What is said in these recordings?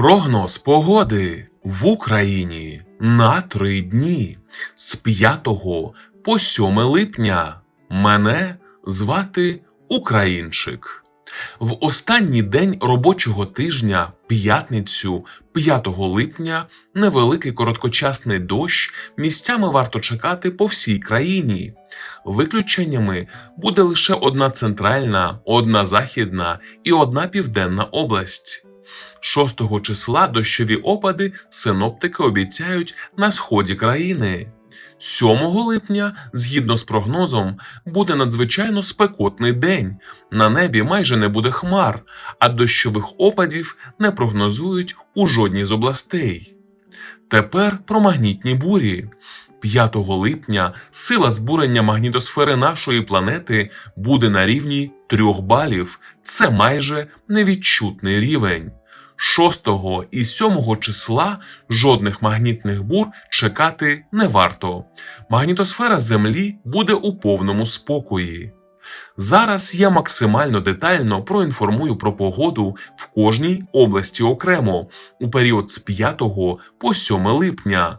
Прогноз погоди в Україні на три дні з 5 по 7 липня. Мене звати Українчик. В останній день робочого тижня, п'ятницю, 5 липня, невеликий короткочасний дощ місцями варто чекати по всій країні. Виключеннями буде лише одна центральна, одна західна і одна південна область. 6 числа дощові опади синоптики обіцяють на сході країни. 7 липня, згідно з прогнозом, буде надзвичайно спекотний день. На небі майже не буде хмар, а дощових опадів не прогнозують у жодній з областей. Тепер про магнітні бурі. 5 липня сила збурення магнітосфери нашої планети буде на рівні 3 балів. Це майже невідчутний рівень. 6 і 7 числа жодних магнітних бур чекати не варто. Магнітосфера Землі буде у повному спокої. Зараз я максимально детально проінформую про погоду в кожній області окремо у період з 5 по 7 липня.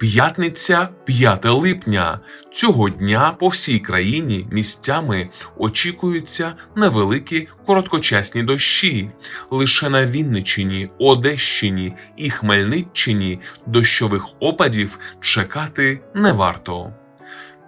П'ятниця 5 липня. Цього дня по всій країні місцями очікуються невеликі короткочасні дощі. Лише на Вінничині, Одещині і Хмельниччині дощових опадів чекати не варто.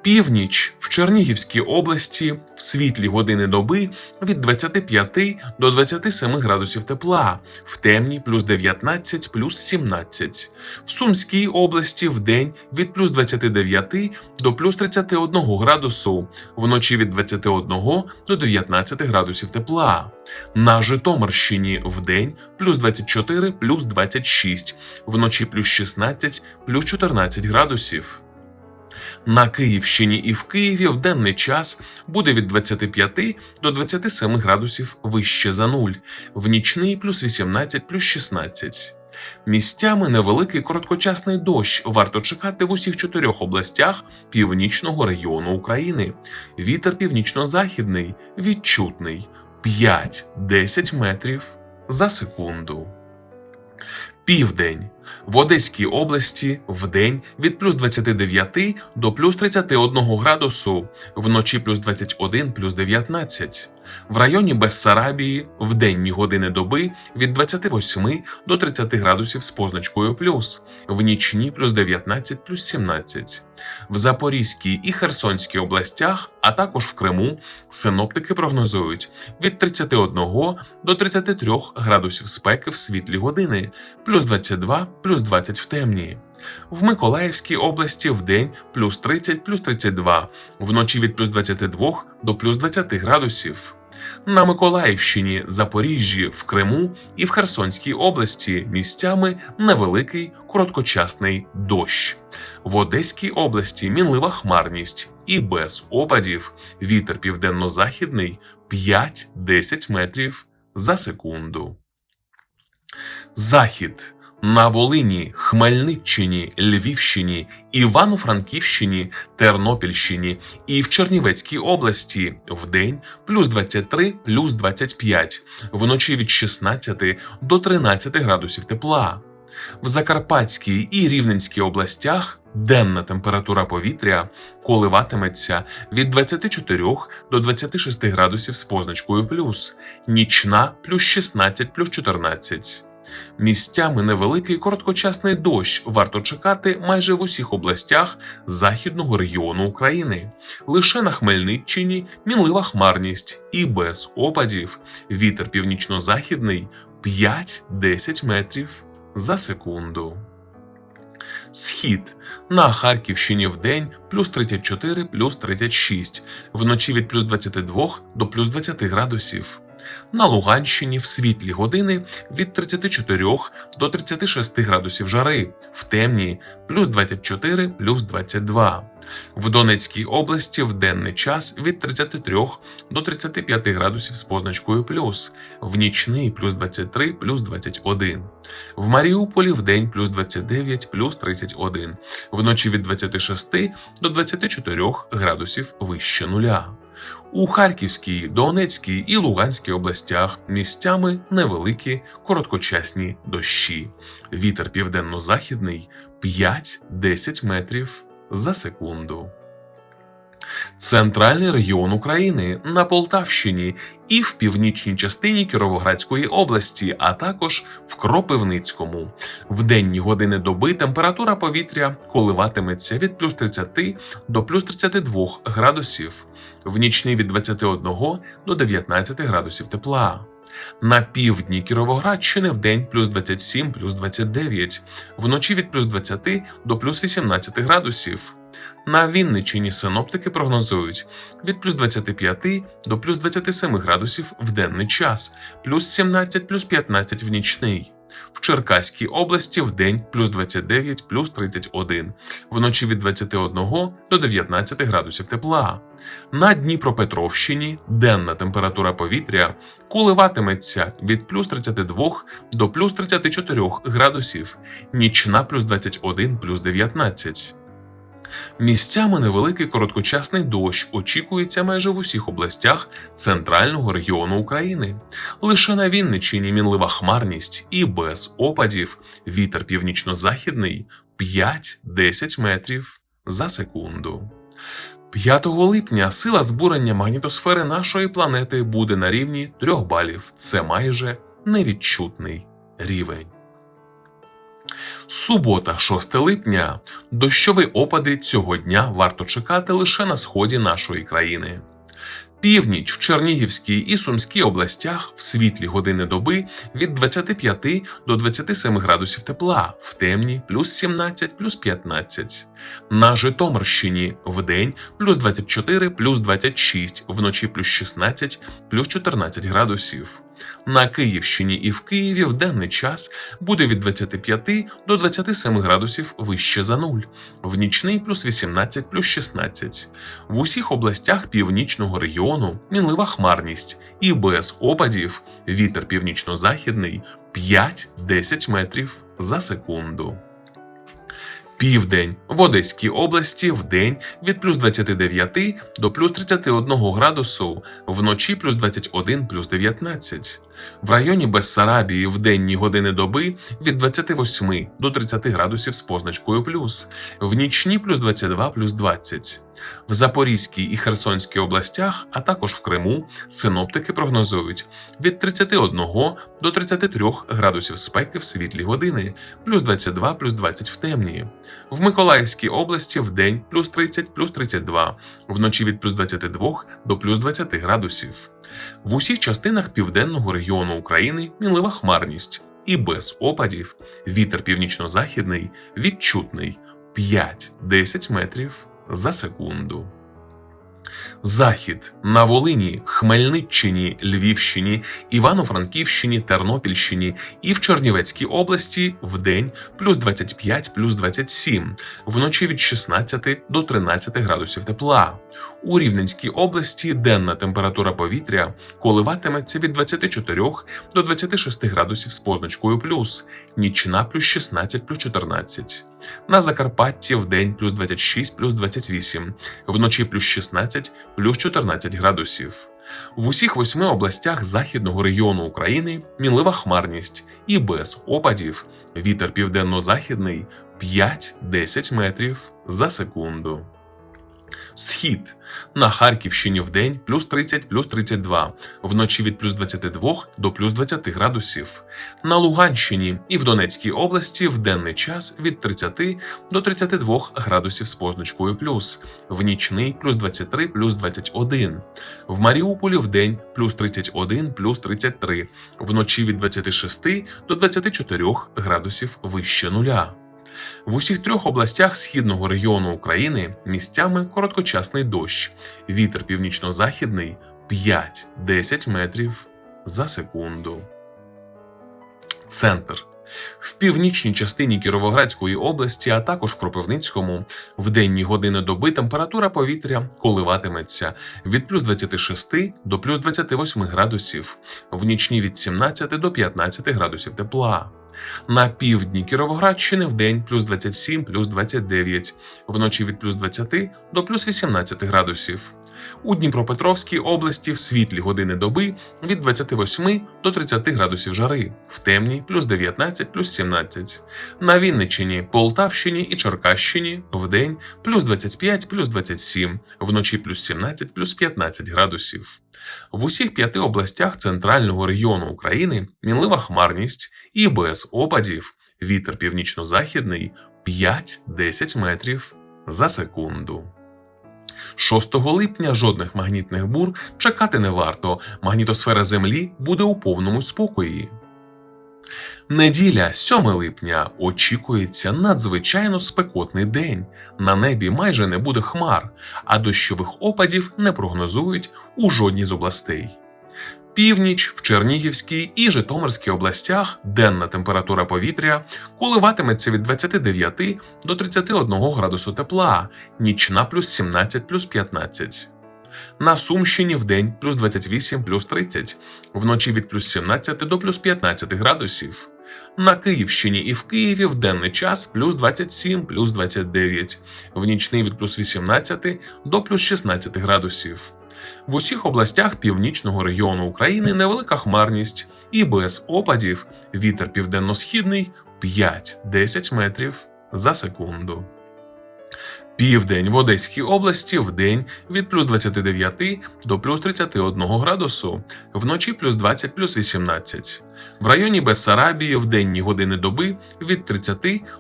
Північ в Чернігівській області в світлі години доби від 25 до 27 градусів тепла, в темні плюс 19 плюс 17. В Сумській області в день від плюс 29 до плюс 31 градусу, вночі від 21 до 19 градусів тепла. На Житомирщині в день плюс 24 плюс 26, вночі плюс 16 плюс 14 градусів. На Київщині і в Києві в денний час буде від 25 до 27 градусів вище за нуль, в нічний плюс 18 плюс 16. Місцями невеликий короткочасний дощ варто чекати в усіх чотирьох областях північного регіону України. Вітер північно-західний відчутний 5-10 метрів за секунду. Південь в Одеській області в день від плюс 29 до плюс 31 градусу, вночі плюс 21 плюс 19. В районі Бессарабії в денні години доби від 28 до 30 градусів з позначкою плюс, в нічні плюс 19 плюс 17. В Запорізькій і Херсонській областях, а також в Криму, синоптики прогнозують від 31 до 33 градусів спеки в світлі години, плюс 22 плюс 20 в темні. В Миколаївській області в день плюс 30 плюс 32, вночі від плюс 22 до плюс 20 градусів. На Миколаївщині, Запоріжжі, в Криму і в Херсонській області місцями невеликий короткочасний дощ. В Одеській області мінлива хмарність і без опадів вітер південно-західний 5-10 метрів за секунду. Захід на Волині, Хмельниччині, Львівщині, Івано-Франківщині, Тернопільщині і в Чернівецькій області вдень плюс 23 плюс 25, вночі від 16 до 13 градусів тепла. В Закарпатській і Рівненській областях денна температура повітря коливатиметься від 24 до 26 градусів з позначкою плюс, нічна плюс 16 плюс 14. Місцями невеликий короткочасний дощ варто чекати майже в усіх областях західного регіону України. Лише на Хмельниччині мінлива хмарність і без опадів. Вітер північно-західний 5-10 метрів за секунду. Схід на Харківщині в день плюс 34, плюс 36, вночі від плюс 22 до плюс 20 градусів. На Луганщині в світлі години від 34 до 36 градусів жари, в темні плюс 24, плюс 22. В Донецькій області в денний час від 33 до 35 градусів з позначкою плюс, в нічний плюс 23, плюс 21. В Маріуполі в день плюс 29, плюс 31, вночі від 26 до 24 градусів вище нуля. У Харківській, Донецькій і Луганській областях місцями невеликі короткочасні дощі. Вітер південно-західний 5-10 метрів за секунду. Центральний регіон України на Полтавщині і в північній частині Кіровоградської області, а також в Кропивницькому. В денні години доби температура повітря коливатиметься від плюс 30 до плюс 32 градусів, в нічний від 21 до 19 градусів тепла. На півдні Кіровоградщини в день плюс 27, плюс 29, вночі від плюс 20 до плюс 18 градусів. На Вінниччині синоптики прогнозують від плюс 25 до плюс 27 градусів в денний час, плюс 17, плюс 15 в нічний. В Черкаській області в день плюс 29, плюс 31, вночі від 21 до 19 градусів тепла. На Дніпропетровщині денна температура повітря коливатиметься від плюс 32 до плюс 34 градусів, нічна плюс 21, плюс 19. Місцями невеликий короткочасний дощ очікується майже в усіх областях центрального регіону України. Лише на Вінниччині мінлива хмарність і без опадів вітер північно-західний 5-10 метрів за секунду. 5 липня сила збурення магнітосфери нашої планети буде на рівні 3 балів. Це майже невідчутний рівень. Субота, 6 липня. Дощові опади цього дня варто чекати лише на сході нашої країни. Північ в Чернігівській і Сумській областях в світлі години доби від 25 до 27 градусів тепла, в темні плюс 17, плюс 15. На Житомирщині в день плюс 24, плюс 26, вночі плюс 16, плюс 14 градусів. На Київщині і в Києві в денний час буде від 25 до 27 градусів вище за нуль, в нічний плюс 18 плюс 16. В усіх областях північного регіону мінлива хмарність і без опадів вітер північно-західний 5-10 метрів за секунду. Південь в Одеській області в день від плюс 29 до плюс 31 градусу, вночі плюс 21 плюс 19. В районі Бессарабії в денні години доби від 28 до 30 градусів з позначкою плюс, в нічні плюс 22 плюс 20. В Запорізькій і Херсонській областях, а також в Криму, синоптики прогнозують від 31 до 33 градусів спеки в світлі години, плюс 22 плюс 20 в темні. В Миколаївській області в день плюс 30 плюс 32, вночі від плюс 22 до плюс 20 градусів. В усіх частинах південного регіону України мінлива хмарність. І без опадів. Вітер північно-західний відчутний. 5-10 метрів за секунду. Захід. На Волині, Хмельниччині, Львівщині, Івано-Франківщині, Тернопільщині і в Чернівецькій області в день плюс 25, плюс 27, вночі від 16 до 13 градусів тепла. У Рівненській області денна температура повітря коливатиметься від 24 до 26 градусів з позначкою плюс, нічна плюс 16 плюс 14. На Закарпатті в день плюс 26 плюс 28, вночі плюс 16 плюс 14 градусів. В усіх восьми областях західного регіону України мінлива хмарність і без опадів вітер південно-західний 5-10 метрів за секунду. Схід на Харківщині в день плюс 30 плюс 32, вночі від плюс 22 до плюс 20 градусів. На Луганщині і в Донецькій області в денний час від 30 до 32 градусів з позначкою плюс, в нічний плюс 23 плюс 21. В Маріуполі в день плюс 31 плюс 33, вночі від 26 до 24 градусів вище нуля. В усіх трьох областях східного регіону України місцями короткочасний дощ. Вітер північно-західний 5-10 метрів за секунду. Центр. В північній частині Кіровоградської області, а також Кропивницькому, в денні години доби температура повітря коливатиметься від плюс 26 до плюс 28 градусів, в нічні від 17 до 15 градусів тепла. На півдні Кіровоградщини в день плюс 27, плюс 29, вночі від плюс 20 до плюс 18 градусів. У Дніпропетровській області в світлі години доби від 28 до 30 градусів жари, в темній плюс 19, плюс 17. На Вінниччині, Полтавщині і Черкащині в день плюс 25, плюс 27, вночі плюс 17, плюс 15 градусів. В усіх п'яти областях центрального регіону України мінлива хмарність і без опадів вітер північно-західний 5-10 метрів за секунду. 6 липня жодних магнітних бур чекати не варто. Магнітосфера Землі буде у повному спокої. Неділя, 7 липня, очікується надзвичайно спекотний день. На небі майже не буде хмар, а дощових опадів не прогнозують у жодній з областей. Північ в Чернігівській і Житомирській областях денна температура повітря коливатиметься від 29 до 31 градусу тепла, нічна плюс 17 плюс 15. На Сумщині в день плюс 28 плюс 30, вночі від плюс 17 до плюс 15 градусів. На Київщині і в Києві в денний час плюс 27 плюс 29, в нічний від плюс 18 до плюс 16 градусів. В усіх областях північного регіону України невелика хмарність і без опадів вітер південно-східний 5-10 метрів за секунду. Південь в Одеській області в день від плюс 29 до плюс 31 градусу, вночі плюс 20 плюс 18. В районі Бессарабії в денні години доби від 30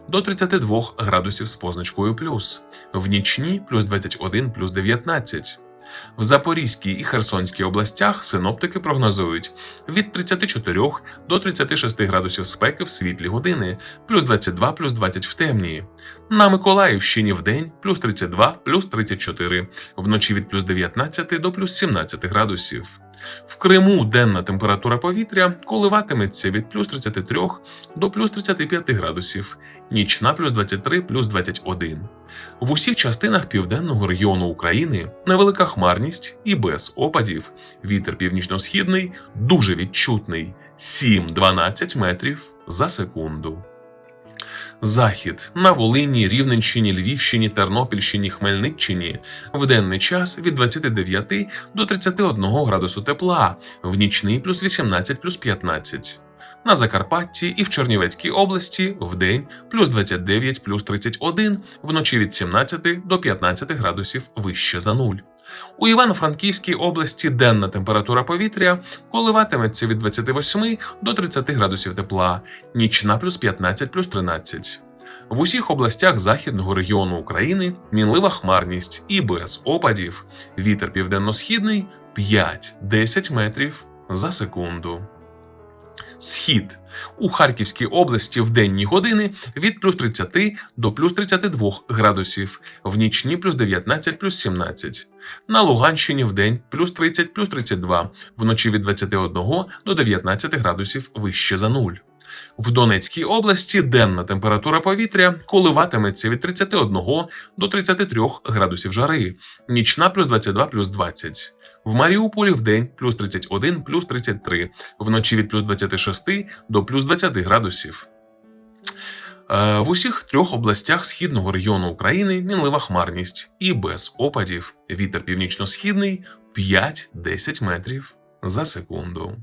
до 32 градусів з позначкою плюс, в нічні плюс 21 плюс 19. В Запорізькій і Херсонській областях синоптики прогнозують від 34 до 36 градусів спеки в світлі години, плюс 22 плюс 20 в темні. На Миколаївщині в день плюс 32 плюс 34, вночі від плюс 19 до плюс 17 градусів. В Криму денна температура повітря коливатиметься від плюс 33 до плюс 35 градусів, нічна плюс 23 плюс 21. В усіх частинах південного регіону України невелика хмарність і без опадів. Вітер північно-східний дуже відчутний 7-12 метрів за секунду. Захід на Волині, Рівненщині, Львівщині, Тернопільщині, Хмельниччині в денний час від 29 до 31 градусу тепла, в нічний плюс 18 плюс 15. На Закарпатті і в Чернівецькій області в день плюс 29 плюс 31, вночі від 17 до 15 градусів вище за нуль. У Івано-Франківській області денна температура повітря коливатиметься від 28 до 30 градусів тепла, нічна плюс 15 плюс 13. В усіх областях західного регіону України мінлива хмарність і без опадів. Вітер південно-східний 5-10 метрів за секунду. Схід у Харківській області в денні години від плюс 30 до плюс 32 градусів, в нічні плюс 19 плюс 17. На Луганщині в день плюс 30 плюс 32, вночі від 21 до 19 градусів вище за нуль. В Донецькій області денна температура повітря коливатиметься від 31 до 33 градусів жари, нічна плюс 22 плюс 20. В Маріуполі в день плюс 31 плюс 33, вночі від плюс 26 до плюс 20 градусів. Е, В усіх трьох областях східного регіону України мінлива хмарність і без опадів. Вітер північно-східний 5-10 метрів за секунду.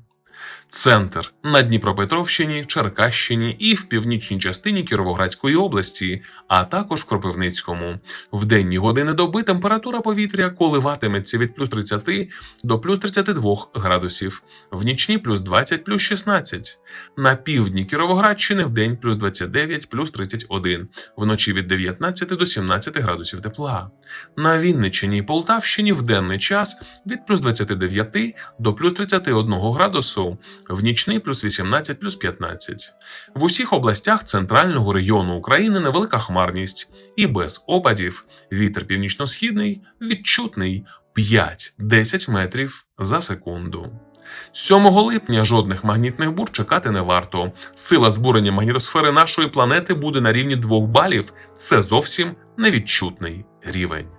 Центр на Дніпропетровщині, Черкащині і в північній частині Кіровоградської області, а також в Кропивницькому. В денні години доби температура повітря коливатиметься від плюс 30 до плюс 32 градусів, в нічні плюс 20 плюс 16. На півдні Кіровоградщини в день плюс 29 плюс 31, вночі від 19 до 17 градусів тепла. На Вінниччині і Полтавщині в денний час від плюс 29 до плюс 31 градусу, в нічний плюс 18 плюс 15. В усіх областях центрального регіону України невелика хмарність і без опадів. Вітер північно-східний відчутний 5-10 метрів за секунду. 7 липня жодних магнітних бур чекати не варто. Сила збурення магнітосфери нашої планети буде на рівні 2 балів. Це зовсім невідчутний рівень.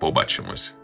Побачимось.